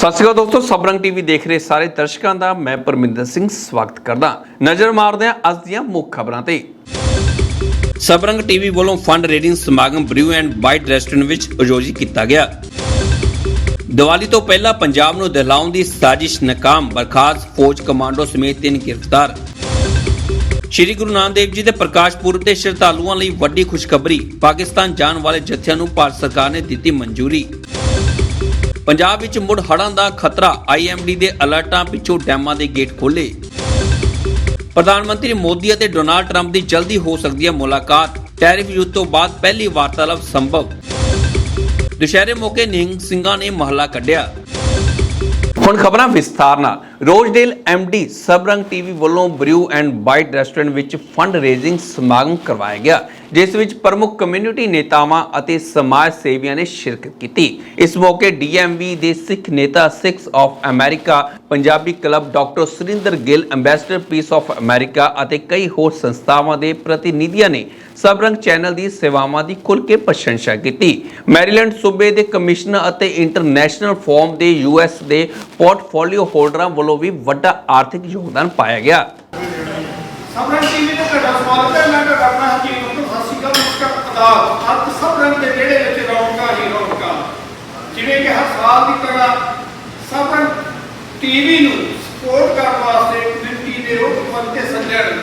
ਸਤਿ ਸ਼੍ਰੀ ਅਕਾਲ ਦੋਸਤੋ ਸਬਰੰਗ ਟੀਵੀ ਦੇਖ ਰਹੇ ਸਾਰੇ ਦਰਸ਼ਕਾਂ ਦਾ ਮੈਂ ਪਰਮਿੰਦਰ ਸਿੰਘ ਸਵਾਗਤ ਕਰਦਾ। ਨਜ਼ਰ ਮਾਰਦੇ ਹਾਂ ਅੱਜ ਦੀਆਂ ਮੁੱਖ ਖਬਰਾਂ ਤੇ। ਸਬਰੰਗ ਟੀਵੀ ਵੱਲੋਂ ਫੰਡ ਰੇਡਿੰਗ ਸਮਾਗਮ ਬ੍ਰਿਊ ਐਂਡ ਬਾਈਟ ਰੈਸਟੋਰੈਂਟ ਵਿੱਚ ਆਯੋਜਿਤ ਕੀਤਾ ਗਿਆ। ਦੀਵਾਲੀ ਤੋਂ ਪਹਿਲਾਂ ਪੰਜਾਬ ਨੂੰ ਦਹਿਲਾਉਣ ਦੀ ਸਾਜ਼ਿਸ਼ ਨਾਕਾਮ, ਬਰਖਾਸਤ, ਫੌਜ ਕਮਾਂਡੋ ਸਮੇਤ ਤਿੰਨ ਗ੍ਰਿਫਤਾਰ। ਸ਼੍ਰੀ ਗੁਰੂ ਨਾਨਕ ਦੇਵ ਜੀ ਦੇ ਪ੍ਰਕਾਸ਼ ਪੁਰਬ ਤੇ ਸ਼ਰਧਾਲੂਆਂ ਲਈ ਵੱਡੀ ਖੁਸ਼ਖਬਰੀ, ਪਾਕਿਸਤਾਨ ਜਾਣ ਵਾਲੇ ਜਥਿਆਂ ਨੂੰ ਭਾਰਤ ਸਰਕਾਰ ਨੇ ਦਿੱਤੀ ਮਨਜ਼ੂਰੀ। ਪੰਜਾਬ ਵਿੱਚ ਮੁੜ ਹੜ੍ਹਾਂ ਦਾ ਖਤਰਾ ਆਈਐਮਡੀ ਦੇ ਅਲਰਟਾਂ ਪਿੱਛੋਂ ਡੈਮਾਂ ਦੇ ਗੇਟ ਖੋਲੇ ਪ੍ਰਧਾਨ ਮੰਤਰੀ ਮੋਦੀ ਅਤੇ ਡੋਨਾਲਡ ਟਰੰਪ ਦੀ ਜਲਦੀ ਹੋ ਸਕਦੀ ਹੈ ਮੁਲਾਕਾਤ, ਟੈਰਿਫ ਯੁੱਧ ਤੋਂ ਬਾਅਦ ਪਹਿਲੀ ਵਾਰਤਾਲਾਪ ਸੰਭਵ। ਦੁਸ਼ਹਿਰੇ ਮੌਕੇ ਨਿਹੰਗ ਸਿੰਘਾਂ ਨੇ ਮਹੱਲਾ ਕੱਢਿਆ। ਹੁਣ ਖਬਰਾਂ ਵਿਸਥਾਰ ਨਾਲ। ਰੋਜ਼ਡੇਲ ਐਮਡੀ ਸਬਰੰਗ ਟੀਵੀ ਵੱਲੋਂ ਬ੍ਰਿਊ ਐਂਡ ਬਾਈਟ ਰੈਸਟੋਰੈਂਟ ਵਿੱਚ ਫੰਡ ਰੇਜ਼ਿੰਗ ਸਮਾਗਮ ਕਰਵਾਇਆ ਗਿਆ। ਜਿਸ ਵਿੱਚ ਪ੍ਰਮੁੱਖ ਕਮਿਊਨਿਟੀ ਨੇਤਾਵਾਂ ਅਤੇ ਸਮਾਜ ਸੇਵੀਆਂ ਨੇ ਸ਼ਿਰਕਤ ਕੀਤੀ। ਇਸ ਮੌਕੇ ਡੀਐਮਵੀ ਦੇ ਸਿੱਖ ਨੇਤਾ 6 of America, Punjabi club doctor Surinder Gill ambassador peace of America ਅਤੇ ਕਈ ਹੋਰ ਸੰਸਥਾਵਾਂ ਦੇ ਪ੍ਰਤੀਨਿਧੀਆਂ ਨੇ ਸਬਰੰਗ ਚੈਨਲ ਦੀ ਸੇਵਾਵਾਂ ਦੀ ਖੁੱਲ੍ਹ ਕੇ ਪ੍ਰਸ਼ੰਸਾ ਕੀਤੀ। ਮੈਰੀਲੈਂਡ ਸੂਬੇ ਦੇ ਕਮਿਸ਼ਨਰ ਅਤੇ ਇੰਟਰਨੈਸ਼ਨਲ ਫੋਰਮ ਦੇ ਯੂਐਸ ਦੇ ਪੋਰਟਫੋਲੀਓ ਹੋਲਡਰਾਂ ਵੱਲੋਂ ਵੀ ਵੱਡਾ ਆਰਥਿਕ ਯੋਗਦਾਨ ਪਾਇਆ ਗਿਆ। ਸਬਰਨ ਟੀਵੀ ਤੇ ਤੁਹਾਡਾ ਸਵਾਗਤ ਹੈ। ਮੈਂ ਤੁਹਾਡਾ ਆਪਣਾ ਹਕੀਮ ਅਬਦੁਲ ਸਤਿ ਸ਼੍ਰੀ ਅਕਾਲ ਨਮਸਕਾਰ ਆਦਾਬ ਅੱਜ ਸਬਰਨ ਦੇ ਵਿਹੜੇ ਵਿੱਚ ਰੌਣਕਾਂ ਹੀ ਰੌਣਕਾਂ। ਜਿਵੇਂ ਕਿ ਹਰ ਸਾਲ ਦੀ ਤਰ੍ਹਾਂ ਸਬਰਨ ਟੀਵੀ ਨੂੰ ਸਪੋਰਟ ਕਰਨ ਵਾਸਤੇ ਕਮਿਊਨਿਟੀ ਦੇ ਉਹ ਬੰਦੇ ਸੱਜਣ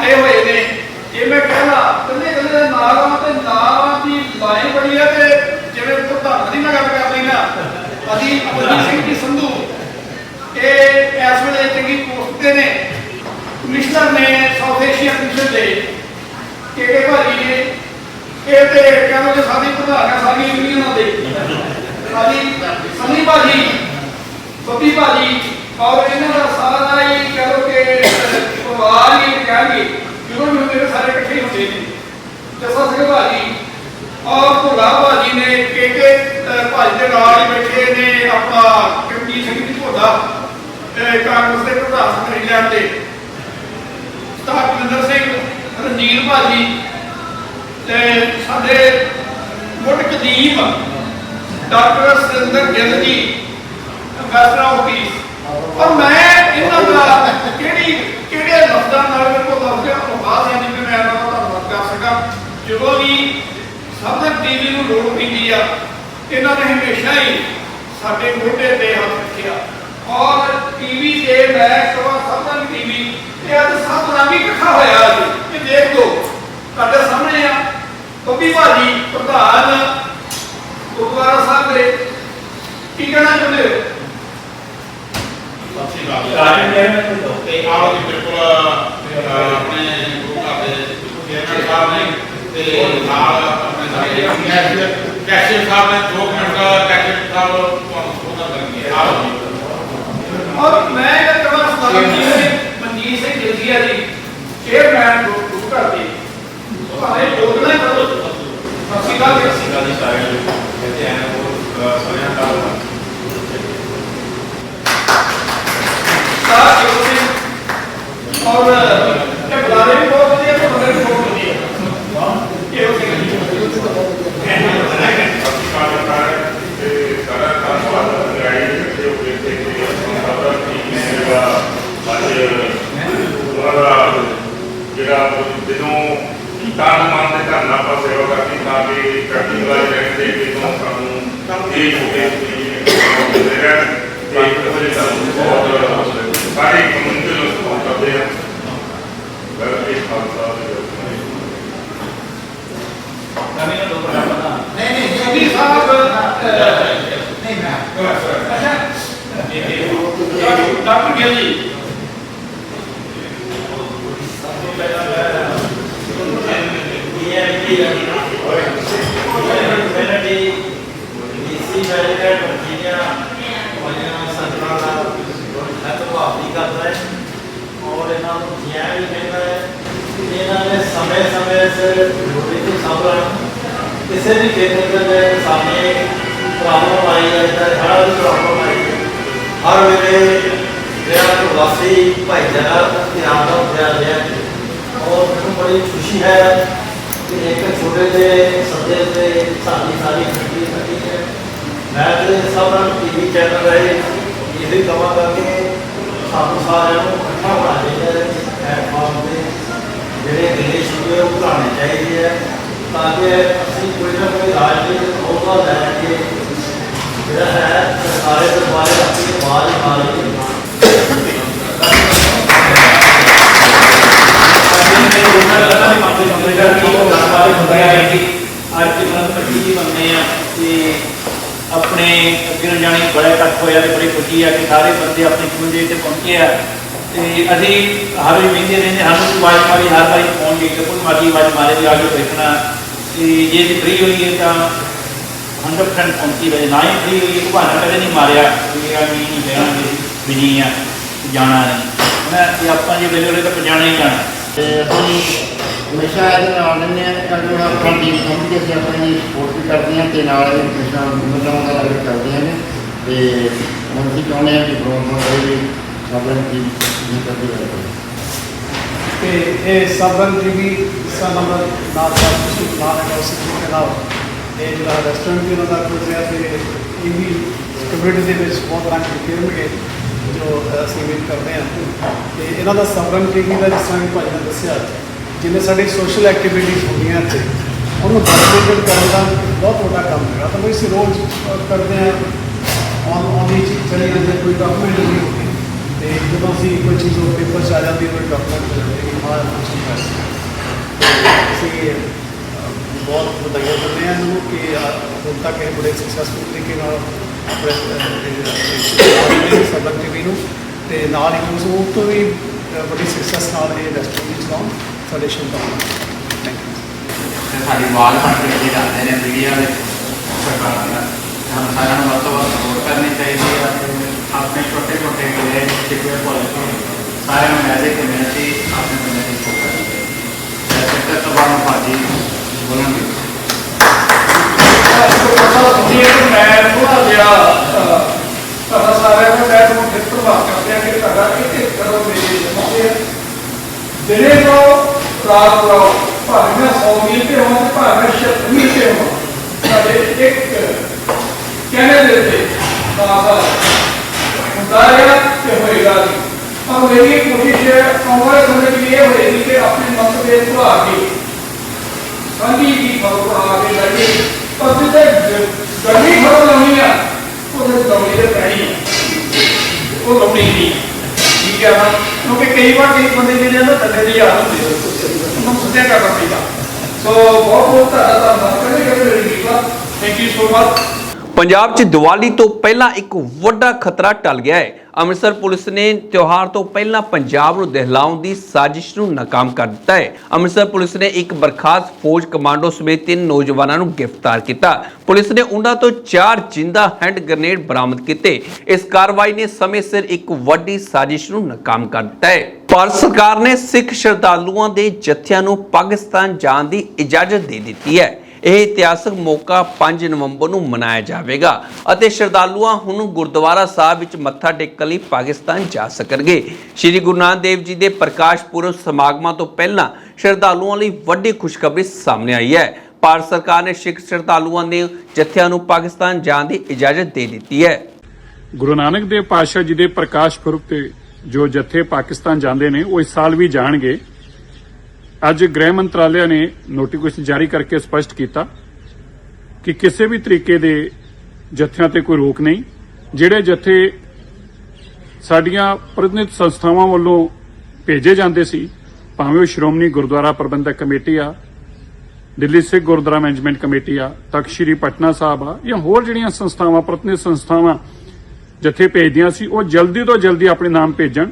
ਆਏ ਹੋਏ ਨੇ। ਜੇ ਮੈਂ ਕਹਲਾ ਕੱਲੇ ਕੱਲੇ ਦੇ ਨਾਲਾਂ ਤੇ ਨਾਲਾਂ ਦੀ ਲਾਈਨ ਬੜੀ ਹੈ ਤੇ ਜਿਵੇਂ ਪ੍ਰਧਾਨ ਦੀ ਮੈਂ ਗੱਲ ਕਰ ਲਈ ਅਸੀਂ ਅਮਰਜੀਤ ਸਿੰਘ ਜੀ ਸੰਧੂ, ਇਹ ਇਸ ਵੇਲੇ ਚੰਗੀ ਪੋਸਟ ਤੇ ਨੇ। ਕਮਿਸ਼ਨਰ ਨੇ ਸਾਊਥ ਏਸ਼ੀਆ ਕਮਿਸ਼ਨ ਦੇ। ਕਿਹੜੇ ਭਾਜੀ ਨੇ? ਇਹ ਤੇ ਕਹਿੰਦੇ ਕਿ ਸਾਡੀ ਪ੍ਰਧਾਨ ਹੈ, ਸਾਡੀ ਯੂਨੀਅਨ ਦੇ। ਸਾਡੀ ਸਨੀ ਭਾਜੀ ਬੱਬੀ ਭਾਜੀ, ਔਰ ਇਹਨਾਂ ਦਾ ਸਾਰਾ ਹੀ ਕਹੋ ਕਿ ਪਰਿਵਾਰ ਹੀ ਕਹਿੰਗੇ ਜਦੋਂ ਵੀ ਹੁੰਦੇ ਨੇ ਸਾਰੇ ਇਕੱਠੇ ਹੀ ਹੁੰਦੇ ਨੇ ਜੱਸਾ ਸਿੰਘ ਭਾਜੀ ਔਰ ਭੋਲਾ ਭਾਜੀ ਨੇ ਕੇ ਕੇ ਭਾਜੀ ਦੇ ਨਾਲ ਹੀ ਬੈਠੇ ਨੇ ਆਪਣਾ ਕਮਜੀ ਸਿੰਘ ਜੀ ਭੋਲਾ ਇਹ ਕਾਂਗਰਸ ਦੇ ਪ੍ਰਧਾਨ ਇੰਗਲੈਂਡ ਦੇ ਸਤਾਪਿੰਦਰ ਸਿੰਘ ਰਣਜੀਤ ਭਾਜੀ ਤੇ ਸਾਡੇ ਮੁੱਢ doctor Surinder Gill ji ambassador of piece ਔਰ ਮੈਂ ਇਹਨਾਂ ਦਾ ਕਿਹੜੀ, ਕਿਹੜੇ ਲਫ਼ਜ਼ਾਂ ਨਾਲ ਮੇਰੇ ਕੋਲ ਲਫ਼ਜ਼ ਆਵਾਜ਼ ਹੈ ਨਹੀਂ ਕਿ ਮੈਂ ਇਹਨਾਂ ਦਾ ਧੰਨਵਾਦ ਕਰ ਸਕਾਂ। ਜਦੋਂ ਵੀ ਸਬਰ ਟੀਵੀ ਨੂੰ ਲੋੜ ਪੈਂਦੀ ਆ, ਇਹਨਾਂ ਨੇ ਹਮੇਸ਼ਾ ਹੀ ਸਾਡੇ ਮੋਢੇ ਤੇ ਹੱਥ ਰੱਖਿਆ। ਔਰ ਟੀਵੀ ਤੇ ਮੈਂ ਕਹਾਂ ਸਬਰ ਟੀਵੀ ਇਹ ਅੱਜ ਸਭ ਰੰਗ ਇਕੱਠਾ ਹੋਇਆ ਜੀ। ਇਹ ਦੇਖ ਲਓ ਤੁਹਾਡੇ ਸਾਹਮਣੇ ਆ, ਬੱਬੀ ਭਾਜੀ, ਪ੍ਰਧਾਨ ਗੁਰਦੁਆਰਾ ਸਾਹਿਬ ਦੇ। ਕੀ ਕਹਿਣਾ ਚਾਹੁੰਦੇ ਹੋ? ਤੇ ਆਓ ਜੀ ਬਿਲਕੁਲ ਆਪਣੇ ਗੁਰੂ ਘਰ ਦੇ ਚੇਅਰਮੈਨ ਸਾਹਿਬ ਨੇ ਤੇ ਨਾਲ ਆਪਣੇ ਸਾਰੇ ਕੈਸ਼ੀਅਰ ਕੈਸ਼ੀਅਰ ਸਾਹਿਬ ਨੇ 2 ਮਿੰਟ ਕੈਸ਼ੀਅਰ ਸਾਹਿਬ ਤੁਹਾਨੂੰ ਸਪੋਰਟ ਕਰਨਗੇ ਆਓ ਜੀ। ਔਰ ਮੈਂ ਇਹ ਕਹਾਂ ਸਰਦਾਰ ਮਨਜੀਤ ਸਿੰਘ ਜੇਸੀਆ ਜੀ ਚੇਅਰਮੈਨ ਗੁਰੂ ਘਰ ਦੇ। ਸਾਰੇ ਯੋਗਦਾਨ ਕਰੋ। ਸਤਿ ਸ਼੍ਰੀ ਅਕਾਲ ਜੀ। ਦੀ ਸਾਰੇ ਆ ਉਹ ਸਾਰਿਆਂ ਦਾ ਸਾਰਾ ਜੋਗ ਸਿੰਘ ਔਰ ਇਹ ਬੁਲਾਰੇ ਵੀ ਬਹੁਤ ਵਧੀਆ ਤੇ ਬੰਦੇ ਵੀ ਬਹੁਤ ਵਧੀਆ ਇਹ ਹੋ ਗਿਆ ਜਿਹੜਾ ਜਦੋਂ ਤਾਂ ਮੰਨ ਦੇ ਧਰਨਾ ਆਪਾਂ ਸੇਵਾ ਕਰਦੀ ਤਾਂ ਕਿ ਕਰਦੀ ਵਾਲੇ ਰਹਿੰਦੇ ਜਦੋਂ ਸਾਨੂੰ ਇਹ ਛੋਟੇ ਦੇ ਰਹਿਣ ਤੇ ਇੱਕ ਵਜੇ ਸਾਨੂੰ ਬਹੁਤ ਸਾਰੇ ਕਮਿਊਨਿਟੀ ਨੂੰ ਸਪੋਰਟ ਕਰਦੇ ਆ। ਬਸ ਇਹ ਖਾਲਸਾ ਦੇ ਜੀ ਸਾਹਿਬ ਡਾਕਟਰ ਗਿੱਲ ਜੀ। ਕਿਸੇ ਵੀ ਖੇਤਰ ਦੇ ਵਿੱਚ ਸਾਹਮਣੇ ਪ੍ਰੋਬਲਮ ਆਈ ਹੈ ਜਾਂ ਹਰ ਵੀ ਪ੍ਰੋਬਲਮ ਆਈ ਹੈ ਹਰ ਵੇਲੇ ਜਿਹੜਾ ਪ੍ਰਵਾਸੀ ਭਾਈਚਾਰਾ ਧਿਆਨ ਦਾ ਧਿਆਨ ਰਿਹਾ ਔਰ ਮੈਨੂੰ ਬੜੀ ਖੁਸ਼ੀ ਹੈ ਕਿ ਇੱਕ ਛੋਟੇ ਜਿਹੇ ਸੱਦੇ ਤੇ ਸਾਡੀ ਸਾਰੀ ਖੱਟੀ ਖੱਟੀ ਹੈ। ਮੈਂ ਤੇ ਸਭ ਨੂੰ ਟੀਵੀ ਚੈਨਲ ਰਾਹੀਂ ਇਹ ਹੀ ਕਹਾਂਗਾ ਸਾਨੂੰ ਸਾਰਿਆਂ ਨੂੰ ਇਕੱਠਾ ਹੋਣਾ ਚਾਹੀਦਾ ਹੈ ਪਲੇਟਫਾਰਮ ਤੇ। ਜਿਹੜੇ ਦੇਸ਼ ਉਹ ਬਣਾਉਣੇ ਚਾਹੀਦੇ ਹੈ। ਤਾਂ ਕਿ ਅਸੀਂ ਕੋਈ ਨਾ ਕੋਈ ਰਾਜਨੀਤਿਕ ਅਹੁਦਾ ਲੈ ਕੇ ਜਿਹੜਾ ਹੈ ਸਰਕਾਰੇ ਦਰਬਾਰੇ ਆਪਣੀ ਆਵਾਜ਼ ਮਾਰੀ ਅੱਜ ਮਨ ਪੱਟੀ ਜੀ ਬੰਦੇ ਆ ਤੇ ਆਪਣੇ ਅੱਗੇ ਨੂੰ ਜਾਣੀ ਬੜਾ ਇਕੱਠ ਬੜੀ ਖੁਸ਼ੀ ਆ ਕਿ ਸਾਰੇ ਬੰਦੇ ਆਪਣੇ ਚੁੰਝੇ ਤੇ ਪਹੁੰਚੇ ਆ। ਤੇ ਅਸੀਂ ਹਰ ਵੀ ਵਹਿੰਦੇ ਰਹਿੰਦੇ ਸਾਨੂੰ ਕੋਈ ਆਵਾਜ਼ ਮਾਰੀ, ਹਰ ਵਾਰੀ ਫੋਨ ਦੇ ਕੇ ਕੋਈ ਮਰਜ਼ੀ ਆਵਾਜ਼ ਮਾਰੇ ਵੀ ਆ ਕੇ ਬੈਠਣਾ ਤੇ ਜੇ ਅਸੀਂ ਫ੍ਰੀ ਹੋਈਏ ਤਾਂ 100% ਪਹੁੰਚੀ ਰਹੇ। ਨਾ ਹੀ ਫ੍ਰੀ ਹੋਈਏ ਕੋਈ ਕਦੇ ਨਹੀਂ ਮਾਰਿਆ। ਵੀ ਆ ਨਹੀਂ ਨਹੀਂ ਬਹਿਣਾਗੇ ਬਿਜ਼ੀ ਆ, ਜਾਣਾ ਨਹੀਂ। ਮੈਂ ਤੇ ਆਪਾਂ ਜੇ ਵੇਲੇ ਵੇਲੇ ਤਾਂ ਜਾਣਾ ਹੀ ਜਾਣਾ। ਤੇ ਅਸੀਂ ਹਮੇਸ਼ਾ ਇਹਦੇ ਨਾਲ ਰਹਿੰਦੇ ਹਾਂ ਅਗਰ ਆਪਣਾ ਟੀਮ ਸਮਝ ਕੇ ਅਸੀਂ ਆਪਣੀ ਸਪੋਰਟ ਵੀ ਕਰਦੇ ਹਾਂ ਤੇ ਨਾਲ ਇਹ ਹਮੇਸ਼ਾ ਮਤਲਬ ਦਾ ਲੱਗ ਕਰਦੇ ਹਾਂ। ਤੇ ਹੁਣ ਅਸੀਂ ਚਾਹੁੰਦੇ ਹਾਂ ਕਿ ਪ੍ਰੋਗਰਾਮ ਹੋਵੇ ਵੀ ਸਭ ਨੂੰ ਟੀਮ ਨਹੀਂ ਰਹੇ ਤੇ ਇਹ ਸਬਨ ਟੀਵੀ ਇਸ ਨੰਬਰ ਨਾਲ ਦਾ ਤੁਸੀਂ ਪਲਾਨ ਹੈ, ਉਸ ਦੇ ਨਾਲ। ਇਹ ਜਿਹੜਾ ਰੈਸਟੋਰੈਂਟ ਵੀ ਉਹਨਾਂ ਦਾ ਖੁੱਲ ਰਿਹਾ ਤੇ ਇਹ ਵੀ ਕਮਿਊਨਿਟੀ ਦੇ ਵਿੱਚ ਬਹੁਤ ਰੰਗ ਫਿਰਨਗੇ ਜੋ ਅਸੀਂ ਉਮੀਦ ਕਰਦੇ ਹਾਂ। ਤੇ ਇਹਨਾਂ ਦਾ ਸਬਰਨ ਟੀਵੀ ਦਾ, ਜਿਸ ਤਰ੍ਹਾਂ ਕਿ ਭਾਈ ਨੇ ਦੱਸਿਆ ਜਿਵੇਂ ਸਾਡੀ ਸੋਸ਼ਲ ਐਕਟੀਵਿਟੀਜ਼ ਹੁੰਦੀਆਂ ਇੱਥੇ, ਉਹਨੂੰ ਡਾਕੂਮੈਂਟ ਕਰਨ ਦਾ ਬਹੁਤ ਵੱਡਾ ਕੰਮ ਹੈਗਾ। ਤਾਂ ਅਸੀਂ ਰੋਜ਼ ਕਰਦੇ ਹਾਂ ਔਨ ਔਨ ਦੀ ਚੀਜ਼ ਚਲੀ ਜਾਂਦੀ ਕੋਈ ਡਾਕੂਮੈਂਟ ਨਹੀਂ ਹੁੰਦੀ। ਤੇ ਜਦੋਂ ਅਸੀਂ ਕੋਈ ਚੀਜ਼ ਉਹ ਪੇਪਰ 'ਚ ਆ ਜਾਂਦੀ ਕੋਈ ਡਾਕੂਮੈਂਟ ਹੋ ਕਿ ਹਾਂ ਕੁਝ ਹੈ। ਅਸੀਂ ਅਹ, ਬਹੁਤ ਵਧਾਈਆਂ ਦਿੰਦੇ ਹਾਂ ਇਹਨੂੰ ਕਿ ਹੁਣ ਤੱਕ ਇਹ ਬੜੇ ਸਕਸੈਸਫੁਲ ਤਰੀਕੇ ਨਾਲ ਆਪਣੇ ਸਬਕ ਟੀਵੀ ਨੂੰ ਤੇ ਨਾਲ ਹੀ ਉਸ ਉਹ ਤੋਂ ਵੀ ਬੜੀ ਸਕਸੈਸ ਨਾਲ ਇਹ ਰੈਸਟੋਰੈਂਟ ਚਲਾਉਣ ਸਾਡੇ ਸ਼ੁਭਕਾਮਨਾਵਾਂ ਥੈਂਕ ਯੂ ਤੇ ਸਾਡੀ ਆਵਾਜ਼ ਕੇ ਜਾਂਦੇ ਨੇ ਮੀਡੀਆ ਦੇ ਸਰਕਾਰਾਂ ਦਾ ਸਾਨੂੰ ਸਾਰਿਆਂ ਨੂੰ ਵੱਧ ਤੋਂ ਵੱਧ ਸਪੋਰਟ ਕਰਨੀ ਚਾਹੀਦੀ ਹੈ ਤੇ ਆਪਣੇ ਛੋਟੇ ਛੋਟੇ ਜਿਹੜੇ ਸਿੱਖਿਆ ਕਾਲਜ ਸਾਰਿਆਂ ਨੂੰ ਮੈਸੇਜ ਕਰਨਾ ਸੀ ਆਪਣੇ ਬੰਦੇ ਦੀ ਸਪੋਰਟ ਕਰਨੀ ਚਾਹੀਦੀ ਹੈ ਸੈਕਟਰ ਤੋਂ ਬਾਅਦ ਭਾਜੀ ਬੋਲਣਗੇ ਮੈਂ ਥੋੜਾ ਜਿਹਾ ਅਹ, ਤੁਹਾਡਾ ਸਾਰਿਆਂ ਨੂੰ ਮੈਂ ਤੁਹਾਨੂੰ ਫਿਰ ਪ੍ਰਭਾਵ ਕਰਦੇ ਆ ਕਿ ਤੁਹਾਡਾ ਇੱਕ ਇੱਕ ਕਰੋ ਮੇਰੇ ਸਮਝੇ ਦਿਨੇ ਤੋਂ ਰਾਤ ਨੂੰ ਭਾਵੇਂ ਮੈਂ 100 ਮੀਲ ਤੇ ਹੋਵਾਂ ਤੇ ਭਾਵੇਂ ਮੈਂ 76 ਮੀਲ ਤੇ ਹੋਵਾਂ ਸਾਡੇ ਇੱਕ ਕਹਿਣੇ ਦੇ ਤੇ ਆਸਾ ਹੁੰਦਾ ਹੈ ਕਿ ਹੋਏਗਾ ਨਹੀਂ। ਪਰ ਮੇਰੀ ਇਹ ਕੋਸ਼ਿਸ਼ ਹੈ, ਆਉਣ ਵਾਲੇ ਸਮੇਂ ਵਿੱਚ ਇਹ ਹੋਏਗੀ ਕਿ ਆਪਣੇ ਮਤ ਦੇ ਭੁਲਾ ਕੇ ਸੰਗੀ ਦੀ ਖਬਰ ਬਣਾ ਕੇ ਲੱਗੇ ਪਰ ਜਿੱਥੇ ਗ- ਗਰਮੀ ਖਬਰ ਲਾਉਣੀ ਆ ਉਹਦੇ ਲਾਉਣੀ ਤੇ ਪੈਣੀ ਆ। ਉਹ ਲਾਉਣੀ ਨਹੀਂ ਠੀਕ ਹੈ ਨਾ? ਕਿਉਂਕਿ ਕਈ ਵਾਰ ਕਈ ਬੰਦੇ ਜਿਹੜੇ ਆ ਨਾ ਥੱਲੇ ਦੀ ਹਾਲਤ ਹੁੰਦੀ ਹੈ ਉਹਨਾਂ ਨੂੰ ਸੁਧਿਆ ਕਰਨਾ ਪੈਂਦਾ ਸੋ ਬਹੁਤ ਬਹੁਤ ਪੰਜਾਬ 'ਚ ਦੀਵਾਲੀ ਤੋਂ ਪਹਿਲਾਂ ਇੱਕ ਵੱਡਾ ਖਤਰਾ ਟਲ ਗਿਆ ਹੈ। ਅੰਮ੍ਰਿਤਸਰ ਪੁਲਿਸ ਨੇ ਤਿਉਹਾਰ ਤੋਂ ਪਹਿਲਾਂ ਪੰਜਾਬ ਨੂੰ ਦਹਿਲਾਉਣ ਦੀ ਸਾਜ਼ਿਸ਼ ਨੂੰ ਨਾਕਾਮ ਕਰ ਦਿੱਤਾ ਹੈ। ਅੰਮ੍ਰਿਤਸਰ ਪੁਲਿਸ ਨੇ ਇੱਕ ਬਰਖਾਸਤ ਫੌਜ ਕਮਾਂਡੋ ਸਮੇਤ ਤਿੰਨ ਨੌਜਵਾਨਾਂ ਨੂੰ ਗ੍ਰਿਫਤਾਰ ਕੀਤਾ। ਪੁਲਿਸ ਨੇ ਉਹਨਾਂ ਤੋਂ ਚਾਰ ਜਿੰਦਾ ਹੈਂਡ ਗ੍ਰਨੇਡ ਬਰਾਮਦ ਕੀਤੇ। ਇਸ ਕਾਰਵਾਈ ਨੇ ਸਮੇਂ ਸਿਰ ਇੱਕ ਵੱਡੀ ਸਾਜ਼ਿਸ਼ ਨੂੰ ਨਾਕਾਮ ਕਰ ਦਿੱਤਾ ਹੈ। ਭਾਰਤ ਸਰਕਾਰ ਨੇ ਸਿੱਖ ਸ਼ਰਧਾਲੂਆਂ ਦੇ ਜਥਿਆਂ ਨੂੰ ਪਾਕਿਸਤਾਨ ਜਾਣ ਦੀ ਇਜਾਜ਼ਤ ਦੇ ਦਿੱਤੀ ਹੈ। ਇਹ ਇਤਿਹਾਸਕ ਮੌਕਾ 5 ਨਵੰਬਰ ਨੂੰ ਮਨਾਇਆ ਜਾਵੇਗਾ ਅਤੇ ਸ਼ਰਧਾਲੂਆਂ ਹੁਣ ਗੁਰਦੁਆਰਾ ਸਾਹਿਬ ਵਿੱਚ ਮੱਥਾ ਟੇਕਣ ਲਈ ਪਾਕਿਸਤਾਨ ਜਾ ਸਕਣਗੇ। ਸ੍ਰੀ ਗੁਰੂ ਨਾਨਕ ਦੇਵ ਜੀ ਦੇ ਪ੍ਰਕਾਸ਼ ਪੁਰਬ ਸਮਾਗਮਾਂ ਤੋਂ ਪਹਿਲਾਂ ਸ਼ਰਧਾਲੂਆਂ ਲਈ ਵੱਡੀ ਖੁਸ਼ਖਬਰੀ ਸਾਹਮਣੇ ਆਈ ਹੈ। ਭਾਰਤ ਸਰਕਾਰ ਨੇ ਸਿੱਖ ਸ਼ਰਧਾਲੂਆਂ ਦੇ ਜਥਿਆਂ ਨੂੰ ਪਾਕਿਸਤਾਨ ਜਾਣ ਦੀ ਇਜਾਜ਼ਤ ਦੇ ਦਿੱਤੀ ਹੈ। ਗੁਰੂ ਨਾਨਕ ਦੇਵ ਪਾਤਸ਼ਾਹ ਜੀ ਦੇ ਪ੍ਰਕਾਸ਼ ਪੁਰਬ ਤੇ ਜੋ ਜਥੇ ਪਾਕਿਸਤਾਨ ਜਾਂਦੇ ਨੇ, ਉਹ ਇਸ ਸਾਲ ਵੀ ਜਾਣਗੇ। ਅੱਜ ਗ੍ਰਹਿ ਮੰਤਰਾਲਿਆ ਨੇ ਨੋਟੀਫਿਕੇਸ਼ਨ ਜਾਰੀ ਕਰਕੇ ਸਪਸ਼ਟ ਕੀਤਾ ਕਿ ਕਿਸੇ ਵੀ ਤਰੀਕੇ ਦੇ ਜਥਿਆਂ ਤੇ ਕੋਈ ਰੋਕ ਨਹੀਂ, ਜਿਹੜੇ ਜਥੇ ਸਾਡੀਆਂ ਪ੍ਰਤੀਨਿਧ ਸੰਸਥਾਵਾਂ ਵੱਲੋਂ ਭੇਜੇ ਜਾਂਦੇ ਸੀ, ਭਾਵੇਂ ਉਹ ਸ਼੍ਰੋਮਣੀ ਗੁਰਦੁਆਰਾ ਪ੍ਰਬੰਧਕ ਕਮੇਟੀ ਆ, ਦਿੱਲੀ ਸਿੱਖ ਗੁਰਦੁਆਰਾ ਮੈਨੇਜਮੈਂਟ ਕਮੇਟੀ ਆ, ਤਖਤ ਸ੍ਰੀ ਪਟਨਾ ਸਾਹਿਬ ਆ, ਜਾਂ ਹੋਰ ਜਿਹੜੀਆਂ ਸੰਸਥਾਵਾਂ, ਪ੍ਰਤੀਨਿਧ ਸੰਸਥਾਵਾਂ ਜਥੇ ਭੇਜਦੀਆਂ ਸੀ, ਉਹ ਜਲਦੀ ਤੋਂ ਜਲਦੀ ਆਪਣੇ ਨਾਮ ਭੇਜਣ,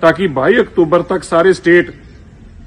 ਤਾਂ ਕਿ 22 ਅਕਤੂਬਰ ਤੱਕ ਸਾਰੇ ਸਟੇਟ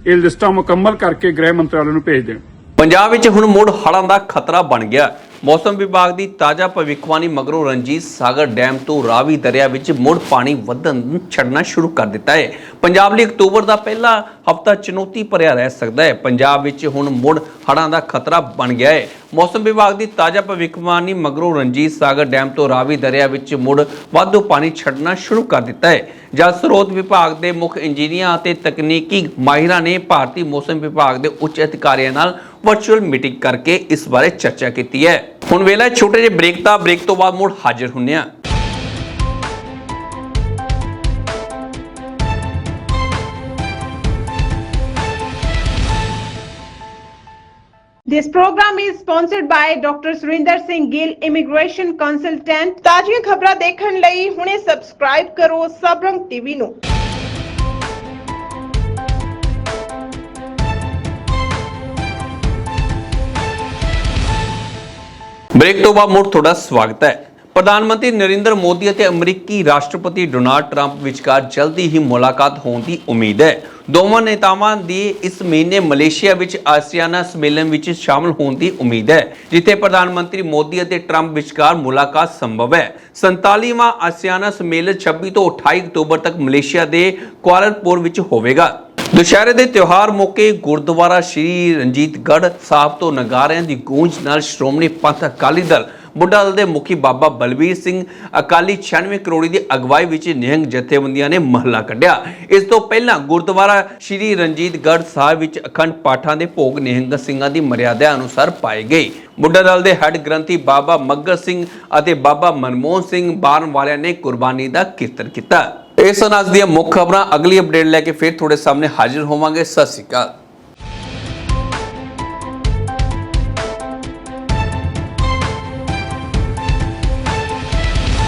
ਇਹ ਲਿਸਟਾਂ ਮੁਕੰਮਲ ਕਰਕੇ ਗ੍ਰਹਿ ਮੰਤਰਾਲੇ ਨੂੰ ਭੇਜ ਦੇਣ। ਪੰਜਾਬ ਵਿੱਚ ਹੁਣ ਮੁੜ ਹੜ੍ਹਾਂ ਦਾ ਖਤਰਾ ਬਣ ਗਿਆ। ਮੌਸਮ ਵਿਭਾਗ ਦੀ ਤਾਜ਼ਾ ਭਵਿੱਖਬਾਣੀ ਮਗਰੋਂ ਰਣਜੀਤ ਸਾਗਰ ਡੈਮ ਤੋਂ ਰਾਵੀ ਦਰਿਆ ਵਿੱਚ ਮੁੜ ਪਾਣੀ ਵਧਣ ਛੱਡਣਾ ਸ਼ੁਰੂ ਕਰ ਦਿੱਤਾ ਹੈ। ਪੰਜਾਬ ਲਈ ਅਕਤੂਬਰ ਦਾ ਪਹਿਲਾ ਹਫਤਾ ਚੁਣੌਤੀ ਭਰਿਆ ਰਹਿ ਸਕਦਾ ਹੈ। ਪੰਜਾਬ ਵਿੱਚ ਹੁਣ ਮੁੜ ਹੜ੍ਹਾਂ ਦਾ ਖਤਰਾ ਬਣ ਗਿਆ ਹੈ। ਮੌਸਮ ਵਿਭਾਗ ਦੀ ਤਾਜ਼ਾ ਭਵਿੱਖਬਾਣੀ ਮਗਰੋਂ ਰਣਜੀਤ ਸਾਗਰ ਡੈਮ ਤੋਂ ਰਾਵੀ ਦਰਿਆ ਵਿੱਚ ਮੁੜ ਵਾਧੂ ਪਾਣੀ ਛੱਡਣਾ ਸ਼ੁਰੂ ਕਰ ਦਿੱਤਾ ਹੈ। ਜਲ ਸਰੋਤ ਵਿਭਾਗ ਦੇ ਮੁੱਖ ਇੰਜੀਨੀਅਰ ਅਤੇ ਤਕਨੀਕੀ ਮਾਹਿਰਾਂ ਨੇ ਭਾਰਤੀ ਮੌਸਮ ਵਿਭਾਗ ਦੇ ਉੱਚ ਅਧਿਕਾਰੀਆਂ ਨਾਲ ਵਰਚੁਅਲ ਮੀਟਿੰਗ ਕਰਕੇ ਇਸ ਬਾਰੇ ਚਰਚਾ ਕੀਤੀ ਹੈ। ਹੁਣ ਵੇਲਾ ਹੈ ਛੋਟੇ ਜਿਹੇ ਬ੍ਰੇਕ ਦਾ ਬ੍ਰੇਕ ਤੋਂ ਬਾਅਦ ਮੁੜ ਹਾਜ਼ਰ ਹੁੰਨੇ ਆ This program is sponsored by Dr. Surinder Singh Gill Immigration Consultant ਤਾਜ਼ੀਆਂ ਖਬਰਾਂ ਦੇਖਣ ਲਈ ਹੁਣੇ ਸਬਸਕ੍ਰਾਈਬ ਕਰੋ ਸਬਰੰਗ ਟੀਵੀ ਨੂੰ ਬ੍ਰੇਕ ਤੋਂ ਬਾਅਦ ਮੁੜ ਤੁਹਾਡਾ ਸਵਾਗਤ ਹੈ। ਪ੍ਰਧਾਨ ਮੰਤਰੀ ਨਰਿੰਦਰ ਮੋਦੀ ਅਤੇ ਅਮਰੀਕੀ ਰਾਸ਼ਟਰਪਤੀ ਡੋਨਾਲਡ ਟਰੰਪ ਵਿਚਕਾਰ ਜਲਦੀ ਹੀ ਮੁਲਾਕਾਤ ਹੋਣ ਦੀ ਉਮੀਦ ਹੈ। ਦੋਵਾਂ ਨੇਤਾਵਾਂ ਦੀ ਇਸ ਮਹੀਨੇ ਮਲੇਸ਼ੀਆ ਵਿੱਚ ਆਸੀਆਨਾ ਸੰਮੇਲਨ ਵਿੱਚ ਸ਼ਾਮਲ ਹੋਣ ਦੀ ਉਮੀਦ ਹੈ, ਜਿੱਥੇ ਪ੍ਰਧਾਨ ਮੰਤਰੀ ਮੋਦੀ ਅਤੇ ਟਰੰਪ ਵਿਚਕਾਰ ਮੁਲਾਕਾਤ ਸੰਭਵ ਹੈ। 47ਵਾਂ ਆਸੀਆਨਾ ਸੰਮੇਲਨ 26 ਤੋਂ 28 ਅਕਤੂਬਰ ਤੱਕ ਮਲੇਸ਼ੀਆ ਦੇ ਕੁਆਲਾਲੰਪੁਰ ਵਿੱਚ ਹੋਵੇਗਾ। ਦੁਸ਼ਹਿਰੇ ਦੇ ਤਿਉਹਾਰ ਮੌਕੇ ਗੁਰਦੁਆਰਾ ਸ਼੍ਰੀ ਰਣਜੀਤਗੜ੍ਹ ਸਾਹਿਬ ਤੋਂ ਨਗਾਰਿਆਂ ਦੀ ਗੂੰਜ ਨਾਲ ਸ਼੍ਰੋਮਣੀ ਪੰਥ ਅਕਾਲੀ ਦਲ ਬੁੱਢਾ ਦਲ ਦੇ ਮੁਖੀ ਬਾਬਾ ਬਲਬੀਰ ਸਿੰਘ ਅਕਾਲੀ 96 ਕਰੋੜੀ ਦੀ ਅਗਵਾਈ ਵਿੱਚ ਨਿਹੰਗ ਜਥੇਬੰਦੀਆਂ ਨੇ ਮਹੱਲਾ ਕੱਢਿਆ। ਇਸ ਤੋਂ ਪਹਿਲਾਂ ਗੁਰਦੁਆਰਾ ਸ਼੍ਰੀ ਰਣਜੀਤਗੜ੍ਹ ਸਾਹਿਬ ਵਿੱਚ ਅਖੰਡ ਪਾਠਾਂ ਦੇ ਭੋਗ ਨਿਹੰਗ ਸਿੰਘਾਂ ਦੀ ਮਰਿਆਦਾ ਅਨੁਸਾਰ ਪਾਏ ਗਏ। ਬੁੱਢਾ ਦਲ ਦੇ ਹੈੱਡ ਗ੍ਰੰਥੀ ਬਾਬਾ ਮੱਗਰ ਸਿੰਘ ਅਤੇ ਬਾਬਾ ਮਨਮੋਹਨ ਸਿੰਘ ਬਾਰਨ ਵਾਲਿਆਂ ਨੇ ਕੁਰਬਾਨੀ ਦਾ ਕੀਰਤਨ ਕੀਤਾ। ਇਸ ਅਨਾਜ ਦੀਆਂ ਮੁੱਖ ਖਬਰਾਂ ਅਗਲੀ ਅਪਡੇਟ ਲੈ ਕੇ ਫਿਰ ਤੁਹਾਡੇ ਸਾਹਮਣੇ ਹਾਜ਼ਰ ਹੋਵਾਂਗੇ। ਸਤਿ ਸ਼੍ਰੀ ਅਕਾਲ।